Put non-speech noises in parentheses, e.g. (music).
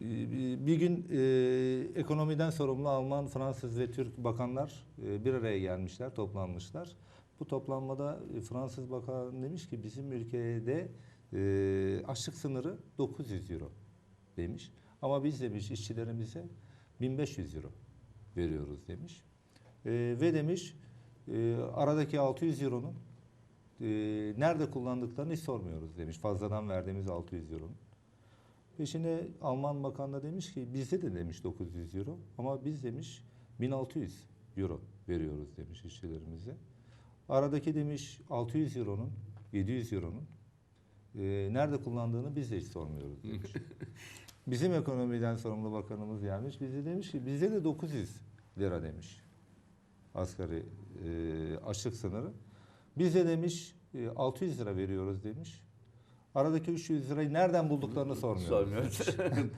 Ee, Bir gün e, ekonomiden sorumlu Alman, Fransız ve Türk bakanlar e, bir araya gelmişler, toplanmışlar. Bu toplanmada e, Fransız bakan demiş ki bizim ülkede e, açlık sınırı 900 euro demiş. Ama biz demiş işçilerimize 1500 euro veriyoruz demiş. E, ve demiş e, aradaki 600 euronun e, nerede kullandıklarını hiç sormuyoruz demiş. Fazladan verdiğimiz 600 euronun. Peşine Alman bakan da demiş ki bizde de demiş 900 euro ama biz demiş 1600 euro veriyoruz demiş işçilerimize. Aradaki demiş 600 euronun 700 euronun e, nerede kullandığını biz de hiç sormuyoruz demiş. (laughs) Bizim ekonomiden sorumlu bakanımız gelmiş bize demiş ki bizde de 900 lira demiş asgari e, açlık sınırı. Biz de demiş e, 600 lira veriyoruz demiş. Aradaki 300 lirayı nereden bulduklarını sormuyoruz. Sormuyoruz. (laughs)